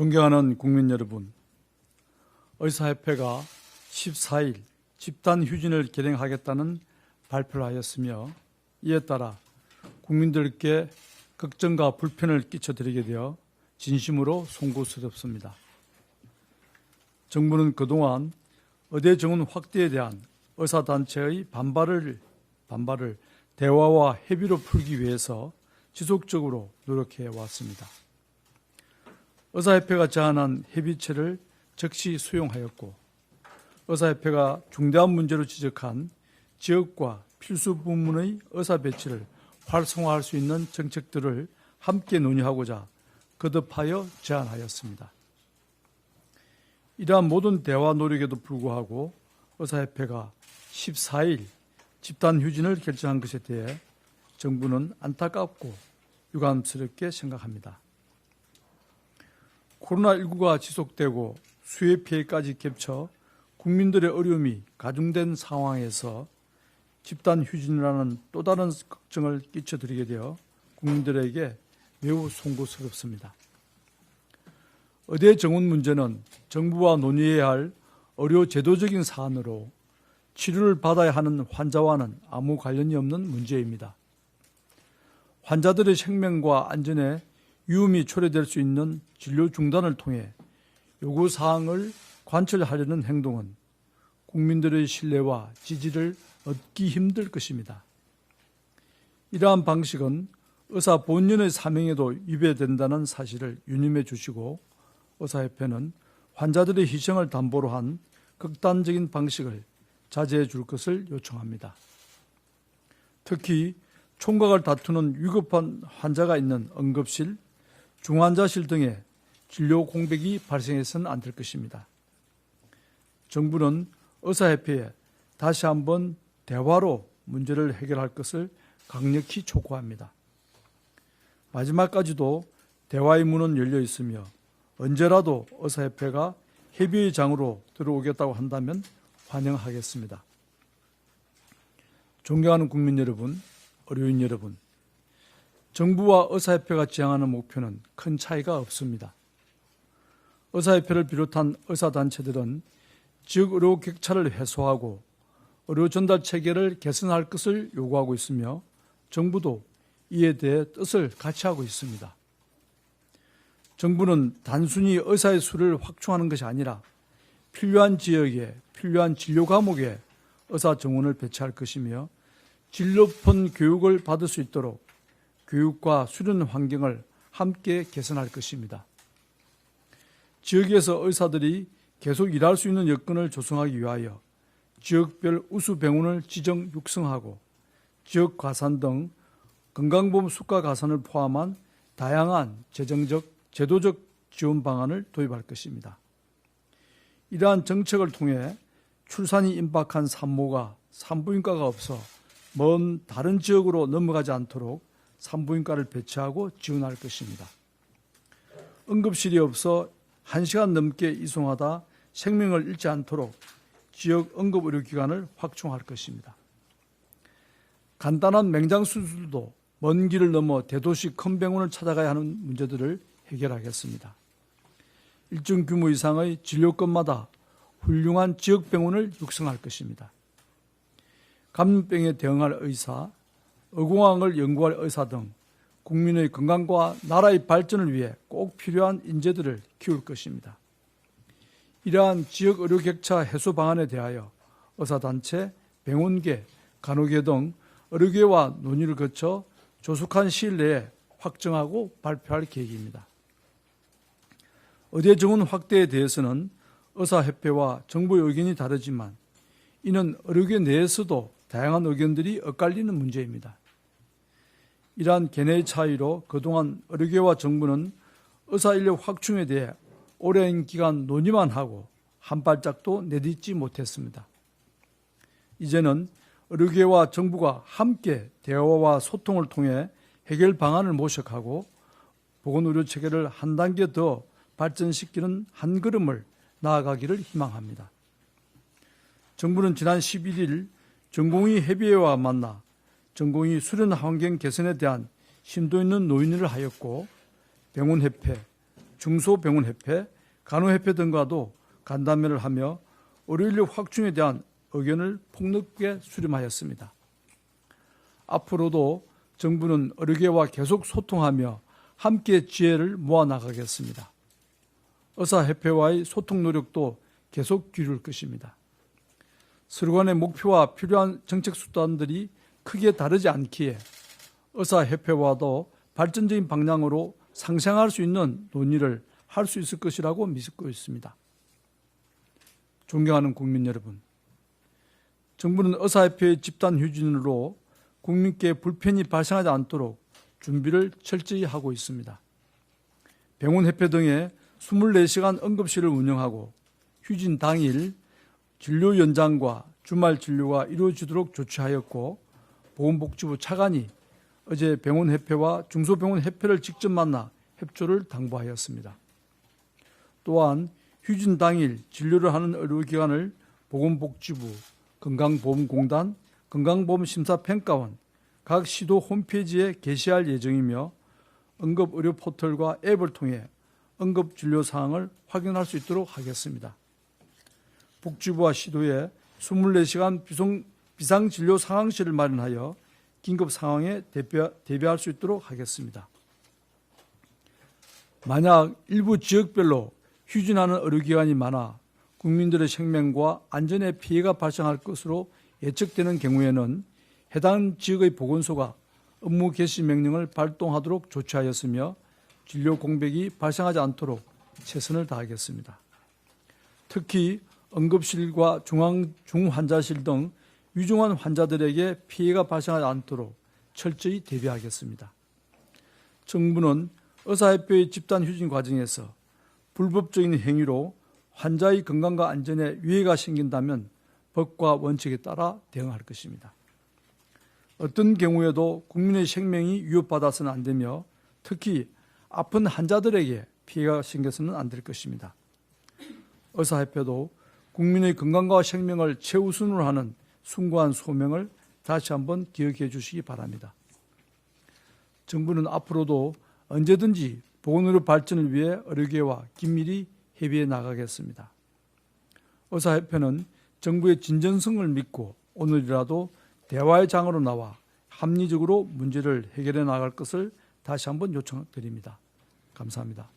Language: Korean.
존경하는 국민 여러분, 의사협회가 14일 집단 휴진을 결행하겠다는 발표를 하였으며 이에 따라 국민들께 걱정과 불편을 끼쳐드리게 되어 진심으로 송구스럽습니다. 정부는 그동안 의대 정원 확대에 대한 의사단체의 반발을, 반발을 대화와 협의로 풀기 위해서 지속적으로 노력해 왔습니다. 의사협회가 제안한 협의체를 즉시 수용하였고 의사협회가 중대한 문제로 지적한 지역과 필수 부문의 의사 배치를 활성화할 수 있는 정책들을 함께 논의하고자 거듭하여 제안하였습니다. 이러한 모든 대화 노력에도 불구하고 의사협회가 14일 집단 휴진을 결정한 것에 대해 정부는 안타깝고 유감스럽게 생각합니다. 코로나19가 지속되고 수해 피해까지 겹쳐 국민들의 어려움이 가중된 상황에서 집단 휴진이라는 또 다른 걱정을 끼쳐드리게 되어 국민들에게 매우 송구스럽습니다. 의대 정원 문제는 정부와 논의해야 할 의료 제도적인 사안으로 치료를 받아야 하는 환자와는 아무 관련이 없는 문제입니다. 환자들의 생명과 안전에 위험이 초래될 수 있는 진료 중단을 통해 요구 사항을 관철하려는 행동은 국민들의 신뢰와 지지를 얻기 힘들 것입니다. 이러한 방식은 의사 본연의 사명에도 위배된다는 사실을 유념해 주시고 의사협회는 환자들의 희생을 담보로 한 극단적인 방식을 자제해 줄 것을 요청합니다. 특히 총각을 다투는 위급한 환자가 있는 응급실, 중환자실 등의 진료 공백이 발생해서는 안 될 것입니다. 정부는 의사협회에 다시 한번 대화로 문제를 해결할 것을 강력히 촉구합니다. 마지막까지도 대화의 문은 열려 있으며 언제라도 의사협회가 협의의 장으로 들어오겠다고 한다면 환영하겠습니다. 존경하는 국민 여러분, 의료인 여러분, 정부와 의사협회가 지향하는 목표는 큰 차이가 없습니다. 의사협회를 비롯한 의사단체들은 지역 의료 격차를 해소하고 의료 전달 체계를 개선할 것을 요구하고 있으며 정부도 이에 대해 뜻을 같이 하고 있습니다. 정부는 단순히 의사의 수를 확충하는 것이 아니라 필요한 지역에 필요한 진료 과목에 의사 정원을 배치할 것이며 진로폰 교육을 받을 수 있도록 교육과 수련 환경을 함께 개선할 것입니다. 지역에서 의사들이 계속 일할 수 있는 여건을 조성하기 위하여 지역별 우수 병원을 지정 육성하고 지역 가산 등 건강보험 수가 가산을 포함한 다양한 재정적, 제도적 지원 방안을 도입할 것입니다. 이러한 정책을 통해 출산이 임박한 산모가 산부인과가 없어 먼 다른 지역으로 넘어가지 않도록 산부인과를 배치하고 지원할 것입니다. 응급실이 없어 1시간 넘게 이송하다 생명을 잃지 않도록 지역 응급의료기관을 확충할 것입니다. 간단한 맹장 수술도 먼 길을 넘어 대도시 큰 병원을 찾아가야 하는 문제들을 해결하겠습니다. 일정 규모 이상의 진료권마다 훌륭한 지역 병원을 육성할 것입니다. 감염병에 대응할 의사, 의공학을 연구할 의사 등 국민의 건강과 나라의 발전을 위해 꼭 필요한 인재들을 키울 것입니다. 이러한 지역 의료 격차 해소 방안에 대하여 의사단체, 병원계, 간호계 등 의료계와 논의를 거쳐 조속한 시일 내에 확정하고 발표할 계획입니다. 의대 정원 확대에 대해서는 의사협회와 정부의 의견이 다르지만 이는 의료계 내에서도 다양한 의견들이 엇갈리는 문제입니다. 이러한 견해의 차이로 그동안 의료계와 정부는 의사 인력 확충에 대해 오랜 기간 논의만 하고 한 발짝도 내딛지 못했습니다. 이제는 의료계와 정부가 함께 대화와 소통을 통해 해결 방안을 모색하고 보건의료 체계를 한 단계 더 발전시키는 한 걸음을 나아가기를 희망합니다. 정부는 지난 11일 전공의 협의회와 만나 전공의 수련 환경 개선에 대한 심도 있는 논의를 하였고 병원협회, 중소병원협회, 간호협회 등과도 간담회를 하며 의료인력 확충에 대한 의견을 폭넓게 수렴하였습니다. 앞으로도 정부는 의료계와 계속 소통하며 함께 지혜를 모아 나가겠습니다. 의사협회와의 소통 노력도 계속 기울일 것입니다. 서로 간의 목표와 필요한 정책 수단들이 크게 다르지 않기에 의사협회와도 발전적인 방향으로 상생할 수 있는 논의를 할 수 있을 것이라고 믿고 있습니다. 존경하는 국민 여러분, 정부는 의사협회의 집단 휴진으로 국민께 불편이 발생하지 않도록 준비를 철저히 하고 있습니다. 병원협회 등의 24시간 응급실을 운영하고 휴진 당일 진료 연장과 주말 진료가 이루어지도록 조치하였고 보건복지부 차관이 어제 병원 협회와 중소병원 협회를 직접 만나 협조를 당부하였습니다. 또한 휴진 당일 진료를 하는 의료기관을 보건복지부, 건강보험공단, 건강보험심사평가원, 각 시도 홈페이지에 게시할 예정이며 응급의료 포털과 앱을 통해 응급진료 사항을 확인할 수 있도록 하겠습니다. 복지부와 시도에 24시간 비송, 비상진료 상황실을 마련하여 긴급 상황에 대비, 대비할 수 있도록 하겠습니다. 만약 일부 지역별로 휴진하는 의료기관이 많아 국민들의 생명과 안전에 피해가 발생할 것으로 예측되는 경우에는 해당 지역의 보건소가 업무 개시 명령을 발동하도록 조치하였으며 진료 공백이 발생하지 않도록 최선을 다하겠습니다. 특히 응급실과 중앙 중환자실 등 위중한 환자들에게 피해가 발생하지 않도록 철저히 대비하겠습니다. 정부는 의사협회의 집단 휴진 과정에서 불법적인 행위로 환자의 건강과 안전에 위해가 생긴다면 법과 원칙에 따라 대응할 것입니다. 어떤 경우에도 국민의 생명이 위협받아서는 안 되며 특히 아픈 환자들에게 피해가 생겨서는 안 될 것입니다. 의사협회도 국민의 건강과 생명을 최우선으로 하는 숭고한 소명을 다시 한번 기억해 주시기 바랍니다. 정부는 앞으로도 언제든지 보건의료 발전을 위해 의료계와 긴밀히 협의해 나가겠습니다. 의사협회는 정부의 진정성을 믿고 오늘이라도 대화의 장으로 나와 합리적으로 문제를 해결해 나갈 것을 다시 한번 요청드립니다. 감사합니다.